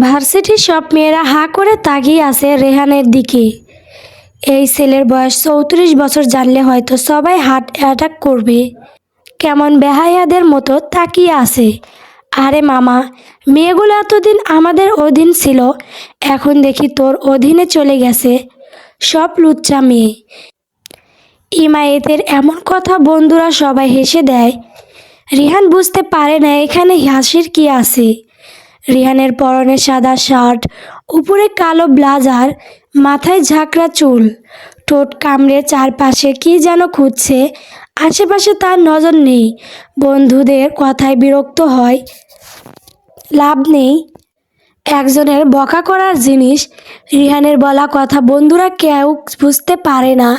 ভার্সিটির সব মেয়েরা হা করে তাকিয়ে আছে রেহানের দিকে। এই ছেলের বয়স চৌত্রিশ বছর জানলে হয়তো সবাই হার্ট অ্যাটাক করবে। কেমন বেহায়াদের মতো তাকিয়ে আছে। আরে মামা, মেয়েগুলো এতদিন আমাদের অধীন ছিল, এখন দেখি তোর অধীনে চলে গেছে। সব লুচ্চা মেয়ে। ইমায়েতের এমন কথা বন্ধুরা সবাই হেসে দেয়। রিহান বুঝতে পারে না এখানে হাসির কি আছে। রিহানের পরনে সাদা শার্ট, উপরে কালো ব্লাজার, মাথায় ঝাঁকড়া চুল। ঠোঁট কামড়ে চারপাশে কি যেন খুঁজছে, আশেপাশে তার নজর নেই। বন্ধুদের কথায় বিরক্ত হয়, লাভ নেই। একজনের বকা করার জিনিস, রিহানের বলা কথা বন্ধুরা কেউ বুঝতে পারে না।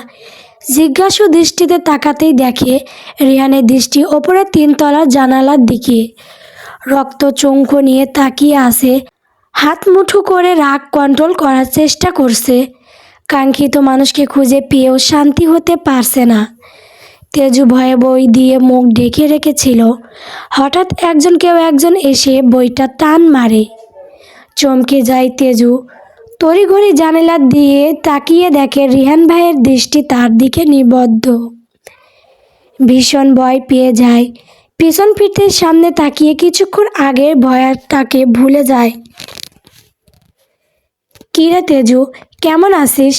জিজ্ঞাসু দৃষ্টিতে তাকাতেই দেখে রিহানের দৃষ্টি ওপরে তিনতলার জানালার দিকে। রক্ত চৌঙ্কো নিয়ে তাকিয়ে আসে হাত মুঠো করে রাগ কন্ট্রোল করার চেষ্টা করছে। কাঙ্ক্ষিত মানুষকে খুঁজে পেয়েও শান্তি হতে পারছে না। তেজু ভয়ে বই দিয়ে মুখ ঢেকে রেখেছিল। হঠাৎ একজন কেউ একজন এসে বইটা টান মারে। চমকে যায় তেজু। তড়িঘড়ি জানালা দিয়ে তাকিয়ে দেখে রিহান ভাইয়ের দৃষ্টি তার দিকে নিবদ্ধ। ভীষণ ভয় পেয়ে যায়। পিছন ফিরতে সামনে তাকিয়ে কিছুক্ষণ আগের ভয়টাকে ভুলে যায়। কিরে তেজু, কেমন আছিস?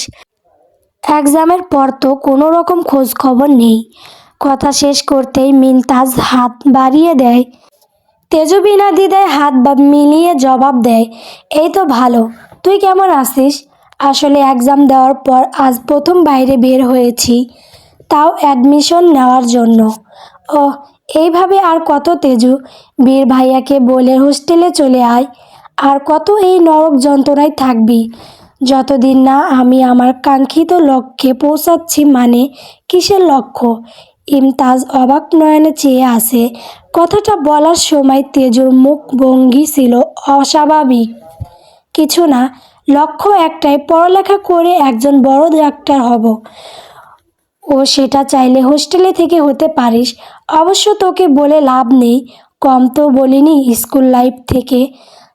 এক্সামের পর তো কোনো রকম খোঁজ খবর নেই। কথা শেষ করতেই মিনতাজ হাত বাড়িয়ে দেয়। তেজু বিনা দ্বিধায় হাত মিলিয়ে জবাব দেয়, এই তো ভালো। তুই কেমন আছিস? আসলে এক্সাম দেওয়ার পর আজ প্রথম বাইরে বের হয়েছি, তাও অ্যাডমিশন নেওয়ার জন্য। ও এইভাবে আর কত তেজু? বীর ভাইয়াকে বলে হোস্টেলে চলে আয়। আর কত এই নরক যন্ত্রণায় থাকবি? যতদিন না আমি আমার কাঙ্ক্ষিত লক্ষ্যে পৌঁছাচ্ছি মানে কিসের লক্ষ্য? ইমতাজ অবাক নয়নে চেয়ে আসে কথাটা বলার সময় তেজুর মুখ ভঙ্গি ছিল অস্বাভাবিক। কিছু না, লক্ষ্য একটাই, পড়ালেখা করে একজন বড় ডাক্তার হব। ও সেটা চাইলে হোস্টেলে থেকে হতে পারিস। অবশ্য তোকে বলে লাভ নেই, কম তো বলিনি স্কুল লাইফ থেকে।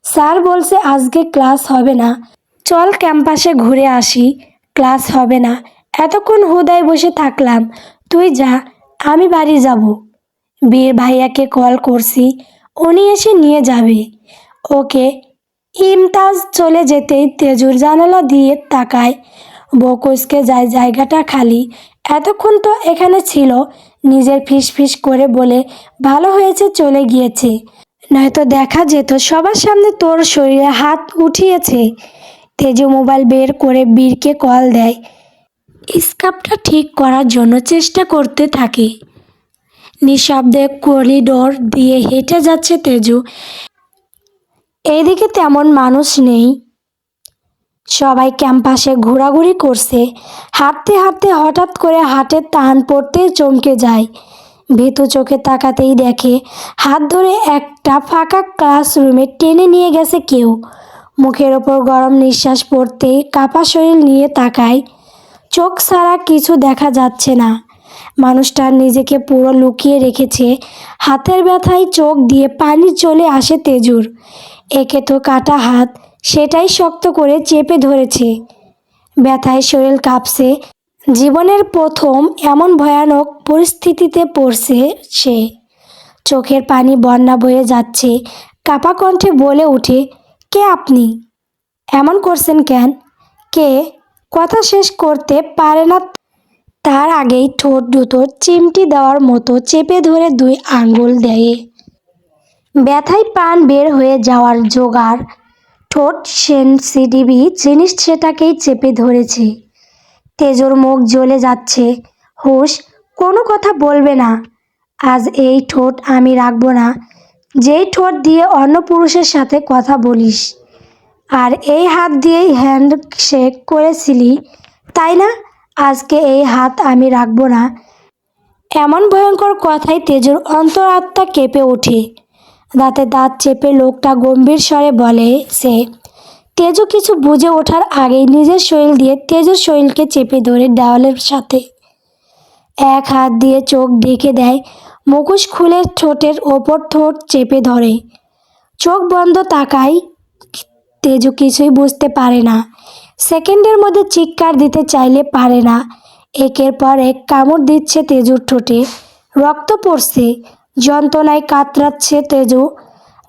স্যার বলছে আজকে ক্লাস হবে না। চল ক্যাম্পাসে ঘুরে আসি, ক্লাস হবে না। এতক্ষণ হুদায় বসে থাকলাম। তুই যা, আমি বাড়ি যাব। বীর ভাইয়াকে কল করছি, উনি এসে নিয়ে যাবে। ওকে, ইমতাজ চলে যেতেই তেজুর জানালা দিয়ে তাকায়। বকুসকে যায় জায়গাটা খালি। এতক্ষণ তো এখানে ছিল নিজের ফিস ফিস করে বলে, ভালো হয়েছে, চলে গিয়েছে। নয়তো দেখা যেত, সবার সামনে তোর শরীরে হাত উঠিয়েছে। তেজু মোবাইল বের করে বীরকে কল দেয়। স্কাপটা ঠিক করার জন্য চেষ্টা করতে থাকে। নিঃশব্দে করিডোর দিয়ে হেঁটে যাচ্ছে তেজু। এইদিকে তেমন মানুষ নেই। সবাই ক্যাম্পাসে ঘোরাঘুরি করছে। হাঁটতে হাঁটতে হঠাৎ করে হাটের টান পড়তে চমকে যায়। ভীতু চোখে তাকাতেই দেখে, হাত ধরে একটা ফাঁকা ক্লাসরুমে টেনে নিয়ে গেছে কেউ। মুখের ওপর গরম নিঃশ্বাস পড়তেই কাপা শরীর নিয়ে তাকায়। চোখ ছাড়া কিছু দেখা যাচ্ছে না। মানুষটা নিজেকে পুরো লুকিয়ে রেখেছে। হাতের ব্যথায় চোখ দিয়ে পানি চলে আসে তেজুর। একে তো কাটা হাত সেটাই শক্ত করে চেপে ধরেছে। ব্যথায় শরীর কাঁপছে। জীবনের প্রথম এমন ভয়ানক পরিস্থিতিতে পড়ছে সে। চোখের পানি বন্যা বয়ে যাচ্ছে। কাপা কণ্ঠে বলে ওঠে, কে আপনি? এমন করছেন কেন? কে? কথা শেষ করতে পারে না। তার আগেই ঠোঁট দুটো চিমটি দেওয়ার মতো চেপে ধরে দুই আঙ্গুল দেয়। ব্যথায় প্রাণ বের হয়ে যাওয়ার জোগাড় ঠোঁট সেনসিটিভি জিনিস সেটাকেই চেপে ধরেছে। তেজোর মুখ জ্বলে যাচ্ছে। হুশ, কোনো কথা বলবে না। আজ এই ঠোঁট আমি রাখব না। যেই ঠোঁট দিয়ে অন্য পুরুষের সাথে কথা বলিস। আর এই হাত দিয়েই হ্যান্ড শেক করেছিলি। তাই না? আজকে এই হাত আমি রাখব না। এমন ভয়ঙ্কর কথায় তেজুর অন্তরাত্মা কেঁপে ওঠে। দাঁতে দাঁত চেপে লোকটা গম্ভীর স্বরে বলে, সে, তেজু কিছু বুঝে ওঠার আগেই নিজের শরীর দিয়ে তেজুর শরীরকে চেপে ধরে দেওয়ালের সাথে। এক হাত দিয়ে চোখ ঢেকে দেয়, মুখোশ খুলে ঠোঁটের ওপর ঠোঁট চেপে ধরে। চোখ বন্ধ তাকায়, তেজু কিছুই বুঝতে পারে না। সেকেন্ডের মধ্যে চিৎকার দিতে চাইলে পারে না। একের পর এক কামড় দিচ্ছে তেজুর ঠোঁটে। রক্ত পড়ছে। যন্ত্রণায় কাতরাচ্ছে তেজু।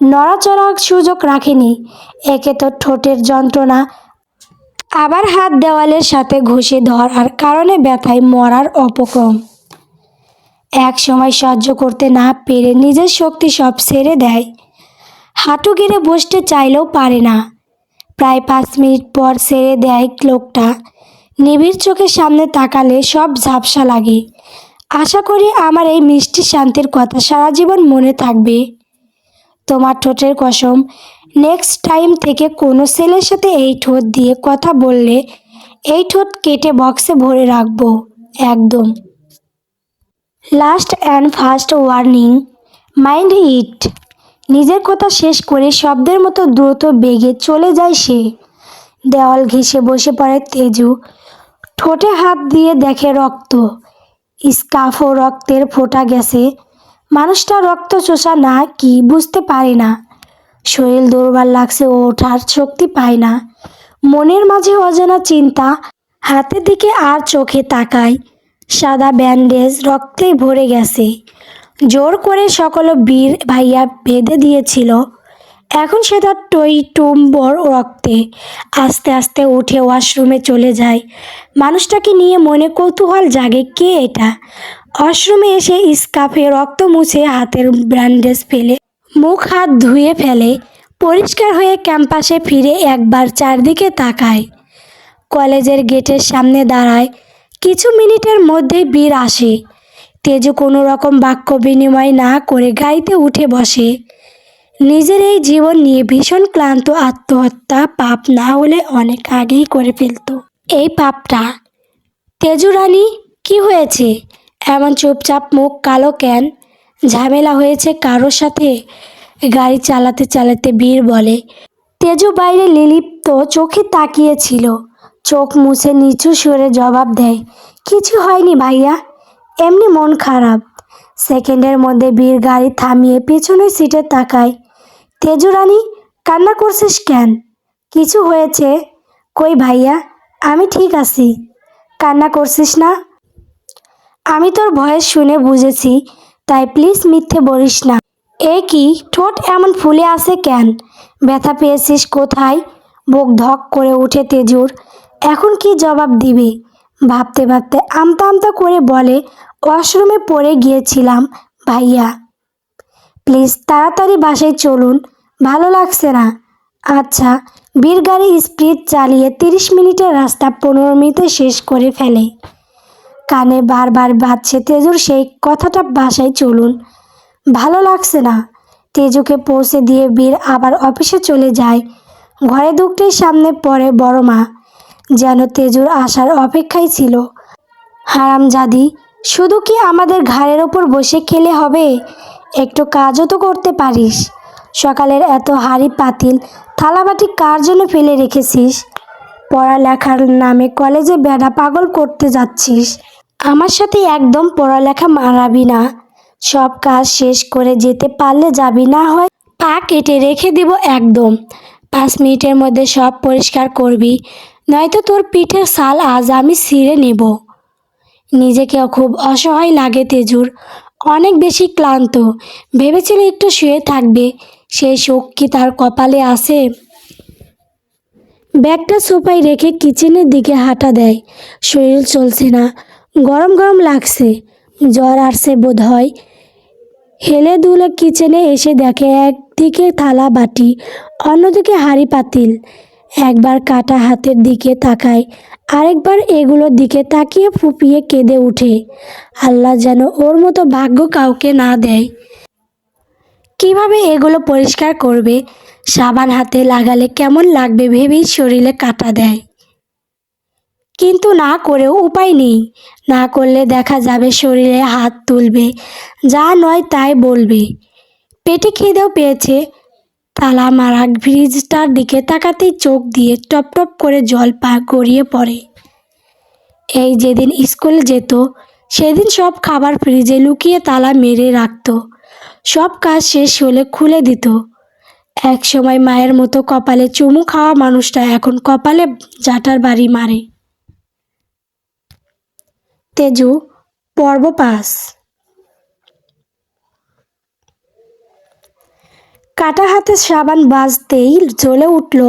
নড়াচড়ার সুযোগ রাখেনি। একে তো ঠোঁটের যন্ত্রণা। আবার হাত দেওয়ালের সাথে ঘষে ধরার কারণে ব্যথায় মরার অপক্রম। এক সময় সহ্য করতে না পেরে নিজের শক্তি সব ছেড়ে দেয়। হাঁটু গেড়ে বসতে চাইলেও পারে না। প্রায় পাঁচ মিনিট পর ছেড়ে দেয় লোকটা। নিবিড় চোখের সামনে তাকালে সব ঝাপসা লাগে। আশা করি আমার এই মিষ্টি শান্তির কথা সারা জীবন মনে থাকবে। তোমার ঠোঁটের কসম নেক্সট টাইম থেকে কোনো ছেলের সাথে এই ঠোঁট দিয়ে কথা বললে এই ঠোঁট কেটে বক্সে ভরে রাখব, একদম। Last and first warning mind it নিজের কথা শেষ করে শব্দের মতো দ্রুত বেগে চলে যায় সে। দেওয়াল ঘেঁষে বসে পড়ে তেজু। ঠোঁটে হাত দিয়ে দেখে রক্ত। স্কাফও রক্তের ফোঁটা গেছে। মানুষটা রক্ত চোষা না, কি বুঝতে পারে না। শরীর দুর্বল লাগছে ও ওঠার শক্তি পায় না। মনের মাঝে অজানা চিন্তা, হাতের দিকে আর চোখে তাকায়। সাদা ব্যান্ডেজ রক্তে ভরে গেছে। জোর করে সকল বীর ভাইয়া বেঁধে দিয়েছিল। এখন সে তার টই টুম্বর রক্তে আস্তে আস্তে উঠে ওয়াশরুমে চলে যায়। মানুষটাকে নিয়ে মনে কৌতূহল জাগে, কে এটা? ওয়াশরুমে এসে স্কাফে রক্ত মুছে হাতের ব্যান্ডেজ ফেলে, মুখ হাত ধুয়ে ফেলে, পরিষ্কার হয়ে ক্যাম্পাসে ফিরে একবার চারদিকে তাকায়। কলেজের গেটের সামনে দাঁড়ায়, কিছু মিনিটের মধ্যেই বীর আসে। তেজু কোনো রকম বাক্য বিনিময় না করে গাড়িতে উঠে বসে। নিজের এই জীবন নিয়ে ভীষণ ক্লান্ত, আত্মহত্যা পাপ না হলে অনেক আগেই করে ফেলতো। এই পাপটা, তেজু রানী, কি হয়েছে? এমন চুপচাপ মুখ, কালো কেন? ঝামেলা হয়েছে কারোর সাথে? গাড়ি চালাতে চালাতে বীর বলে, তেজু বাইরে লিলিপ্ত চোখে তাকিয়েছিল। চোখ মুছে নিচু সুরে জবাব দেয়, কিছু হয়নি ভাইয়া, এমনি মন খারাপ। সেকেন্ডের মধ্যে বীর গাড়ি থামিয়ে পেছনের সিটে তাকায়। তেজু রানী, কান্না করছিস কেন? কিছু হয়েছে? কই ভাইয়া, আমি ঠিক আছি। কান্না করছিস না? আমি তোর ভয়েস শুনে বুঝেছি, তাই প্লিজ মিথ্যে বলিস না। এ কি, ঠোঁট এমন ফুলে আছে কেন? ব্যথা পেয়েছিস কোথায়? বুক ধক করে উঠে তেজুর। এখন কি জবাব দিবি? ভাবতে ভাবতে আমতা আমতা করে বলে ওয়াশরুমে পড়ে গিয়েছিলাম, ভাইয়া। প্লিজ তাড়াতাড়ি বাসায় চলুন, ভালো লাগছে না। আচ্ছা বীর গাড়ি স্পিড চালিয়ে তিরিশ মিনিটের রাস্তা পনেরো মিনিটে শেষ করে ফেলে। কানে বারবার বাজছে তেজুর সেই কথাটা, বাসায় চলুন। ভালো লাগছে না। তেজুকে পৌঁছে দিয়ে বীর আবার অফিসে চলে যায়। ঘরে ঢুকতেই সামনে পড়ে বড় মা, যেন তেজুর আসার অপেক্ষায় ছিল। হারামজাদি, শুধু কি আমাদের ঘাড়ের ওপর বসে খেলে হবে? একটু কাজও তো করতে পারিস। সকালের এত হাড়ি পাতিল, থালাবাটি কার জন্য ফেলে রেখেছিস? পড়ালেখার নামে কলেজে বেড়া পাগল করতে যাচ্ছিস। আমার সাথে একদম পড়ালেখা মারাবি না। সব কাজ শেষ করে যেতে পারলে যাবি না হয়। পা কেটে রেখে দিব একদম। পাঁচ মিনিটের মধ্যে সব পরিষ্কার করবি। নয়তো তোর পিঠের সাল আজ আমি ছিঁড়ে নেব। নিজেকে খুব অসহায় লাগে তেজুর। অনেক বেশি ক্লান্ত। ভেবেছিল একটু শুয়ে থাকবে। সেই শোক কি তার কপালে আসে ব্যাগটা সোফায় রেখে কিচেনের দিকে হাঁটা দেয়। শরীর চলছে না। গরম গরম লাগছে। জ্বর আসছে বোধ হয় হেলে দুলে কিচেনে এসে দেখে একদিকে থালা বাটি, অন্যদিকে হাঁড়ি পাতিল। একবার কাটা হাতের দিকে তাকায়, আরেকবার এগুলোর দিকে তাকিয়ে ফুপিয়ে কেঁদে ওঠে। আল্লাহ যেন ওর মতো ভাগ্য কাউকে না দেয়। কীভাবে এগুলো পরিষ্কার করবে? সাবান হাতে লাগালে কেমন লাগবে ভেবেই শরীরে কাটা দেয়। কিন্তু না করেও উপায় নেই। না করলে দেখা যাবে শরীরে হাত তুলবে। যা নয় তাই বলবে। পেটে খিদেও পেয়েছে। তালা মারা ফ্রিজটার দিকে তাকাতেই চোখ দিয়ে টপ টপ করে জল পা গড়িয়ে পড়ে। এই যেদিন স্কুল যেত, সেদিন সব খাবার ফ্রিজে লুকিয়ে তালা মেরে রাখতো। সব কাজ শেষ হলে খুলে দিত। এক সময় মায়ের মতো কপালে চুমু খাওয়া মানুষটা এখন কপালে জাটার বাড়ি মারে। তেজু, পর্ব পাস কাটা হাতে সাবান বাজতেই জ্বলে উঠল।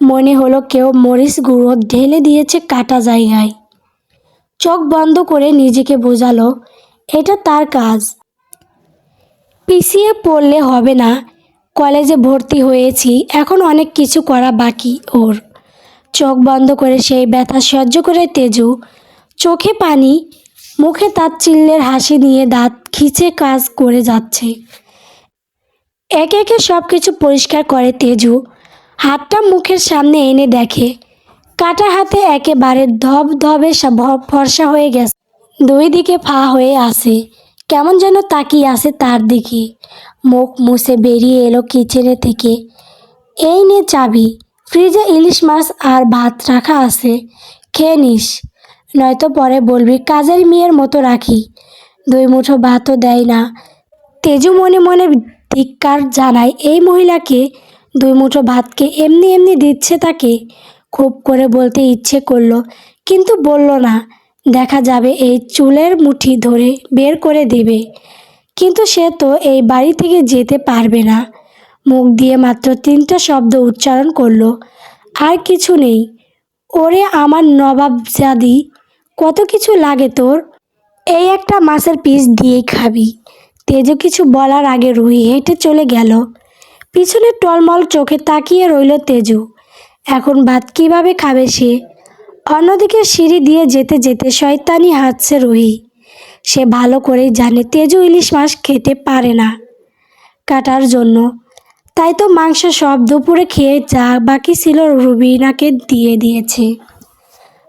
মনে হলো কেউ মরিচ গুঁড়ো ঢেলে দিয়েছে কাটা জায়গায়। চোখ বন্ধ করে নিজেকে বোঝালো, এটা তার কাজ। পিছিয়ে পড়লে হবে না। কলেজে ভর্তি হয়েছি, এখন অনেক কিছু করা বাকি ওর। চোখ বন্ধ করে সেই ব্যথা সহ্য করে তেজু, চোখে পানি, মুখে তাচ্ছিল্যের হাসি নিয়ে দাঁত খিচে কাজ করে যাচ্ছে। একে একে সব কিছু পরিষ্কার করে তেজু। হাতটা মুখের সামনে এনে দেখে। কাটা হাতে একেবারে ধব ধবে ফর্সা হয়ে গেছে। দুই দিকে ফা হয়ে আসে কেমন যেন তাকিয়ে আসে তার দিকে। মুখ মুছে বেরিয়ে এলো কিচেনে থেকে। এই নে চাবি। ফ্রিজে ইলিশ মাছ আর ভাত রাখা আছে। খেয়ে নিস। নয়তো পরে বলবি, কাজের মেয়ের মতো রাখি। দুই মুঠো ভাতও দেয় না। তেজু মনে মনে ধিক্কার জানায়, এই মহিলাকে দুই মুঠো ভাতকে এমনি এমনি দিচ্ছে তাকে? খুব করে বলতে ইচ্ছে করল, কিন্তু বলল না। দেখা যাবে এই চুলের মুঠি ধরে বের করে দেবে। কিন্তু সে তো এই বাড়ি থেকে যেতে পারবে না। মুখ দিয়ে মাত্র তিনটা শব্দ উচ্চারণ করল, আর কিছু নেই। ওরে আমার নবাবজাদি কত কিছু লাগে তোর? এই একটা মাছের পিস দিয়েই খাবি। তেজু কিছু বলার আগে রুহি হেঁটে চলে গেল। পিছনে টলমল চোখে তাকিয়ে রইল তেজু। এখন ভাত কীভাবে খাবে সে? অন্যদিকে সিঁড়ি দিয়ে যেতে যেতে শয়তানি হাঁটছে রুহি। সে ভালো করেই জানে তেজু ইলিশ মাছ খেতে পারে না কাটার জন্য। তাই তো মাংস সব দুপুরে খেয়ে যা বাকি ছিল রুবিনাকে দিয়ে দিয়েছে।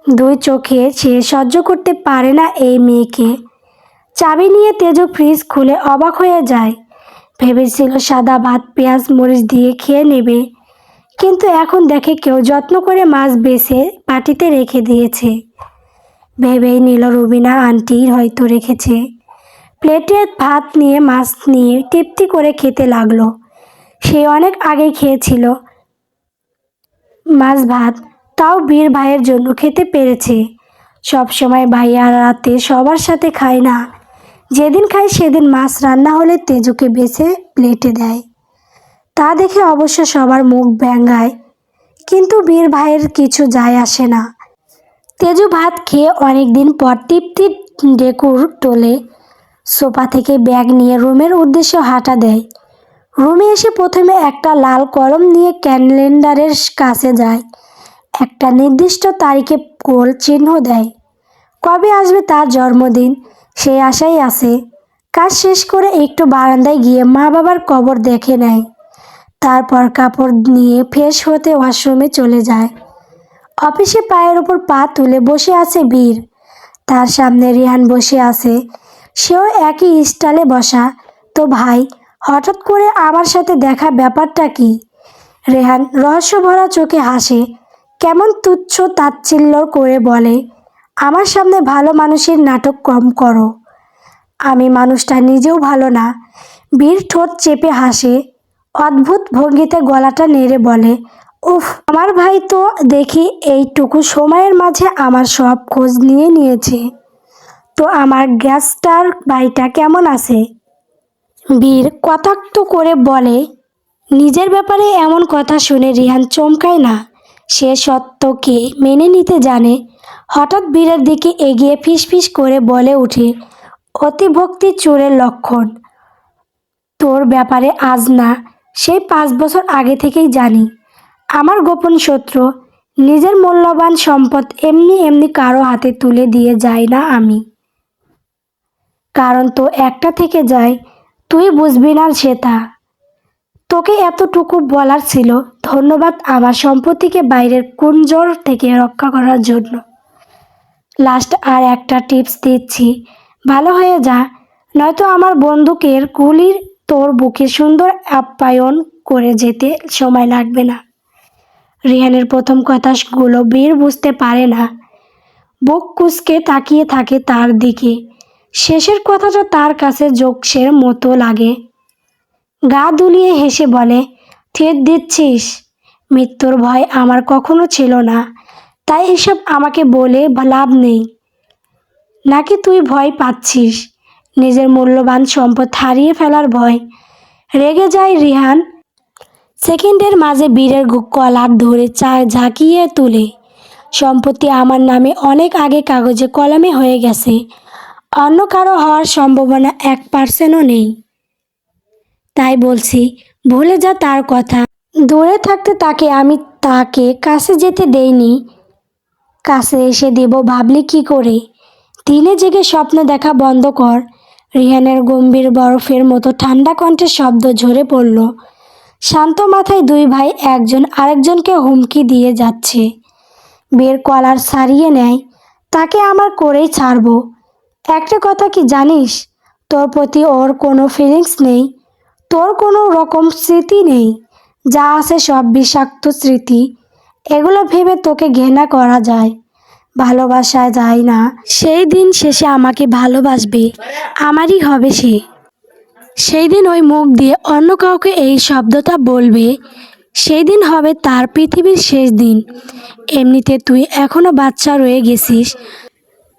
দুই চোখে সে সহ্য করতে পারে না এই মেয়েকে। চাবি নিয়ে তেজু ফ্রিজ খুলে অবাক হয়ে যায়। ভেবেছিল সাদা ভাত, পেঁয়াজ, মরিচ দিয়ে খেয়ে নেবে। কিন্তু এখন দেখে কেউ যত্ন করে মাছ বেছে পাটিতে রেখে দিয়েছে। ভেবেই নিল রুবিনা আন্টি হয়তো রেখেছে। প্লেটে ভাত নিয়ে, মাছ নিয়ে তৃপ্তি করে খেতে লাগল। সে অনেক আগে খেয়েছিল। মাছ, ভাত তাও বীর ভাইয়ের জন্য খেতে পেরেছে। সব সময় ভাইয়া রাতে সবার সাথে খায় না। যেদিন খায় সেদিন মাছ রান্না হলে তেজুকে বেছে প্লেটে দেয়। তা দেখে অবশ্য সবার মুখ ব্যাঙ্গায়, কিন্তু বীর ভাইয়ের কিছু যায় আসে না। তেজু ভাত খেয়ে অনেক দিন পর তৃপ্তির ডেকুর টোলে সোফা থেকে ব্যাগ নিয়ে রুমের উদ্দেশ্যে হাঁটা দেয়। রুমে এসে প্রথমে একটা লাল কলম নিয়ে ক্যালেন্ডারের কাছে যায়। একটা নির্দিষ্ট তারিখে গোল চিহ্ন দেয়। কবে আসবে তার জন্মদিন? সেই আশাই আছে। কাজ শেষ করে একটু বারান্দায় গিয়ে মা বাবার কবর দেখে নেয়। তারপর কাপড় নিয়ে ফ্রেশ হতে ওয়াশরুমে চলে যায়। অফিসে পায়ের ওপর পা তুলে বসে আছে বীর। তার সামনে রিহান বসে আছে। সেও একই স্টালে বসা। তো ভাই, হঠাৎ করে আমার সাথে দেখা ব্যাপারটা কি? রেহান রহস্যভরা চোখে হাসে। কেমন তুচ্ছ তাচ্ছিল্য করে বলে আমার সামনে ভালো মানুষের নাটক কম করো। আমি মানুষটা নিজেও ভালো না। বীর ঠোঁট চেপে হাসে। অদ্ভুত ভঙ্গিতে গলাটা নেড়ে বলে, উফ, আমার ভাই তো দেখি এইটুকু সময়ের মাঝে আমার সব খোঁজ নিয়ে নিয়েছে। তো আমার গ্যাসটার ভাইটা কেমন আছে? বীর কটাক্ত করে বলে, নিজের ব্যাপারে এমন কথা শুনে রিহান চমকায় না। সে সত্যকে মেনে নিতে জানে। হঠাৎ বীরের দিকে এগিয়ে ফিসফিস করে বলে ওঠে অতিভক্তি চোরের লক্ষণ। তোর ব্যাপারে আজ না, সেই পাঁচ বছর আগে থেকেই জানি। আমার গোপন শত্রু, নিজের মূল্যবান সম্পদ এমনি এমনি কারও হাতে তুলে দিয়ে যায় না আমি। কারণ তো একটা থেকে যায়, তুই বুঝবি না সেটা তোকে এতটুকু বলার ছিল, ধন্যবাদ আমার সম্পত্তিকে বাইরের কুঞ্জর থেকে রক্ষা করার জন্য। লাস্ট আর একটা টিপস দিচ্ছি। ভালো হয়ে যা, নয়তো আমার বন্দুকের গুলির তোর বুকে সুন্দর আপ্যায়ন করে যেতে সময় লাগবে না। রিহানের প্রথম কথাগুলো বীর বুঝতে পারে না। বুক কুচকে তাকিয়ে থাকে তার দিকে। শেষের কথাটা তার কাছে জোকসের মতো লাগে। গা দুলিয়ে হেসে বলে থেত দিচ্ছিস। মৃত্যুর ভয় আমার কখনো ছিল না। তাই এসব আমাকে বলে লাভ নেই। নাকি তুই ভয় পাচ্ছিস? নিজের মূল্যবান সম্পদ হারিয়ে ফেলার ভয়। রেগে যায় রিহান। সেকেন্ডের মাঝে বীরের কলার ধরে চা ঝাঁকিয়ে তুলে। সম্পত্তি আমার নামে অনেক আগে কাগজে কলমে হয়ে গেছে। অন্য কারও হওয়ার সম্ভাবনা এক পার্সেন্টও নেই। তাই বলছি, ভুলে যা তার কথা। দূরে থাকতে তাকে আমি তাকে কাছে যেতে দেইনি। কাছে এসে দেব, ভাবলি কি করে? দিনে জেগে স্বপ্ন দেখা বন্ধ কর। রিহানের গম্ভীর বরফের মতো ঠান্ডা কণ্ঠের শব্দ ঝরে পড়ল। শান্ত মাথায় দুই ভাই একজন আরেকজনকে হুমকি দিয়ে যাচ্ছে। বের কলার সারিয়ে নেয়, তাকে আমার করেই ছাড়বো। একটা কথা কি জানিস? তোর প্রতি ওর কোনো ফিলিংস নেই। তোর কোনো রকম স্মৃতি নেই। যা আছে সব বিষাক্ত স্মৃতি। এগুলো ভেবে তোকে ঘেনা করা যায় ভালোবাসা যায় না। সেই দিন শেষে আমাকে ভালোবাসবে, আমারই হবে সে। সেই দিন ওই মুখ দিয়ে অন্য কাউকে এই শব্দটা বলবে, সেই দিন হবে তার পৃথিবীর শেষ দিন। এমনিতে তুই এখনও বাচ্চা রয়ে গেছিস।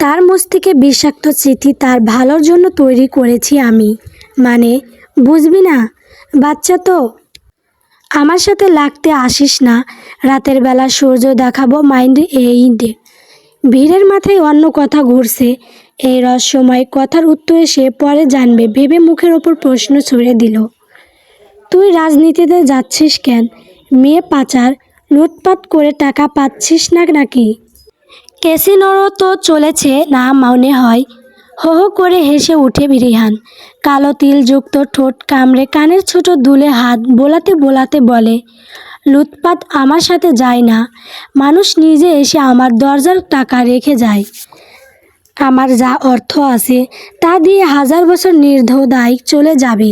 তার মস্তিকে বিষাক্ত চিঠি তার ভালোর জন্য তৈরি করেছি আমি। মানে বুঝবি না? বাচ্চা তো। আমার সাথে লাগতে আসিস না। রাতের বেলা সূর্য দেখাবো মাইন্ড এই ডে ভিড়ের মাথায় অন্য কথা ঘুরছে। এই রহস্যময় কথার উত্তরে সে পরে জানবে, ভেবে মুখের ওপর প্রশ্ন ছুড়ে দিল। তুই রাজনীতিতে যাচ্ছিস কেন? মেয়ে পাচার, লুটপাট করে টাকা পাচ্ছিস না নাকি? ক্যাসিনোরও তো চলেছে, না মনে হয়। হো হো করে হেসে উঠে রিহান কালো তিলযুক্ত ঠোঁট কামড়ে কানের ছোট দুলে হাত বোলাতে বোলাতে বলে, লুৎপাত আমার সাথে যায় না। মানুষ নিজে এসে আমার দরজার টাকা রেখে যায়। আমার যা অর্থ আছে, তা দিয়ে হাজার বছর নির্ধদায় চলে যাবে।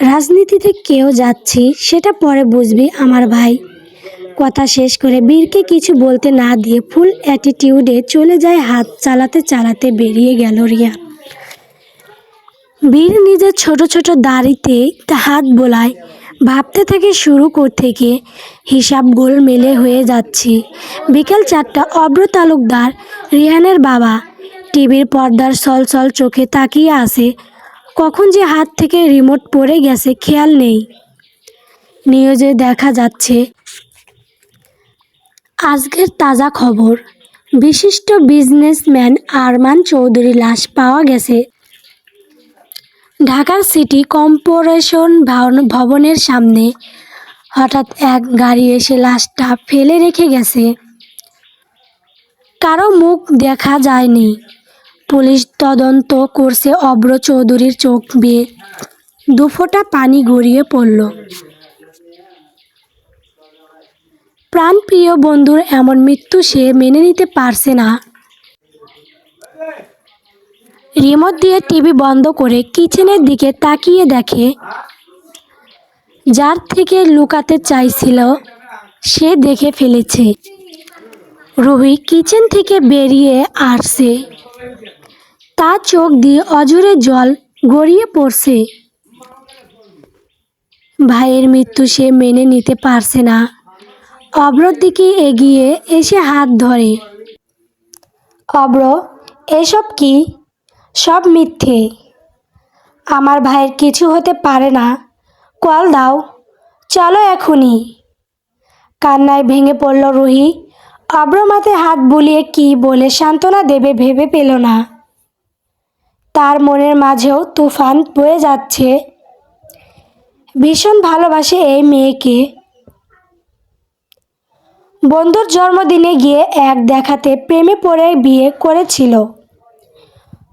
রাজনীতিতে কেউ যাচ্ছি, সেটা পরে বুঝবি আমার ভাই। কথা শেষ করে বীরকে কিছু বলতে না দিয়ে ফুল অ্যাটিটিউডে চলে যায়, হাত চালাতে চালাতে বেরিয়ে গেল রিয়া। বীর নিজের ছোট ছোট দাড়িতে হাত বোলায়, ভাবতে থাকে শুরু কর থেকে হিসাব গোল মেলে হয়ে যাচ্ছে। বিকেল চারটা, অব্র তালুকদার রিহানের বাবা টিভির পর্দার সলসল চোখে তাকিয়ে আসে কখন যে হাত থেকে রিমোট পড়ে গেছে, খেয়াল নেই। নিউজে দেখা যাচ্ছে আজকের তাজা খবর। বিশিষ্ট বিজনেসম্যান আরমান চৌধুরী লাশ পাওয়া গেছে। ঢাকার সিটি কর্পোরেশন ভবন- ভবনের সামনে হঠাৎ এক গাড়ি এসে লাশটা ফেলে রেখে গেছে। কারও মুখ দেখা যায়নি। পুলিশ তদন্ত করছে অব্র চৌধুরীর চোখ বেয়ে। দুফোঁটা পানি গড়িয়ে পড়ল। প্রাণপ্রিয় বন্ধুর এমন মৃত্যু সে মেনে নিতে পারছে না। রিমোট দিয়ে টিভি বন্ধ করে কিচেনের দিকে তাকিয়ে দেখে, যার থেকে লুকাতে চাইছিল, সে দেখে ফেলেছে। রুহি কিচেন থেকে বেরিয়ে আসছে। তার চোখ দিয়ে অজুরে জল গড়িয়ে পড়ছে। ভাইয়ের মৃত্যু সে মেনে নিতে পারছে না। অব্রর দিকে এগিয়ে এসে হাত ধরে। অব্র এসব কি? সব মিথ্যে। আমার ভাইয়ের কিছু হতে পারে না। কল দাও। চলো এখনই। কান্নায় ভেঙে পড়ল রুহি। অব্র মাথায় হাত বুলিয়ে কি বলে সান্ত্বনা দেবে ভেবে পেল না। তার মনের মাঝেও তুফান বয়ে যাচ্ছে। ভীষণ ভালোবাসে এই মেয়েকে। বন্ধুর জন্মদিনে গিয়ে এক দেখাতে প্রেমে পড়ে বিয়ে করেছিল।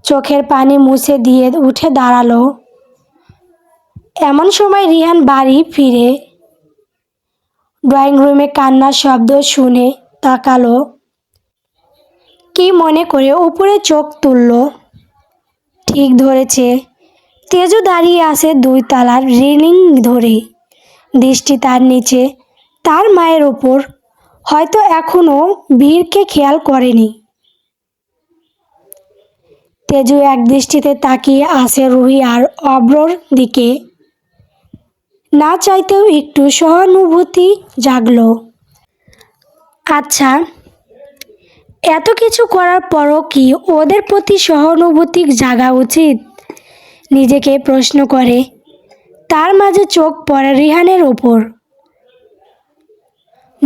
চোখের পানি মুছে দিয়ে উঠে দাঁড়াল। এমন সময় রিহান বাড়ি ফিরে। ড্রয়িং রুমে কান্নার শব্দ শুনে তাকালো। কি মনে করে উপরে চোখ তুলল। ঠিক ধরেছে। তেজু দাঁড়িয়ে আছে দুই তালার রেলিং ধরে। দৃষ্টি তার নিচে, তার মায়ের ওপর। হয়তো এখনও বীরকে খেয়াল করেনি। তেজু এক দৃষ্টিতে তাকিয়ে আসে রুহি আর অব্রর দিকে। না চাইতেও একটু সহানুভূতি জাগল। আচ্ছা এত কিছু করার পরও কি ওদের প্রতি সহানুভূতি জাগা উচিত? নিজেকে প্রশ্ন করে। তার মাঝে চোখ পড়ে রিহানের ওপর।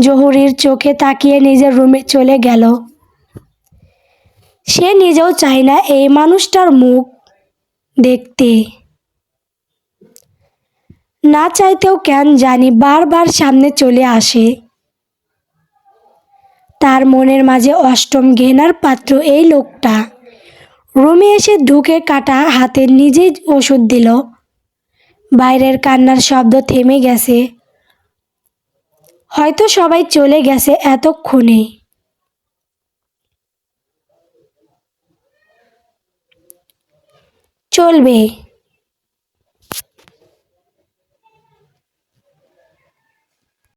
জহুরির চোখে তাকিয়ে নিজের রুমে চলে গেল। সে নিজেও চায় না এই মানুষটার মুখ দেখতে। না চাইতেও কেন জানি বারবার সামনে চলে আসে। তার মনের মাঝে অষ্টম ঘেনার পাত্র এই লোকটা। রুমে এসে ঢুকে কাটা হাতে নিজেই ওষুধ দিল। বাইরের কান্নার শব্দ থেমে গেছে। হয়তো সবাই চলে গেছে এতক্ষণে। চলবে।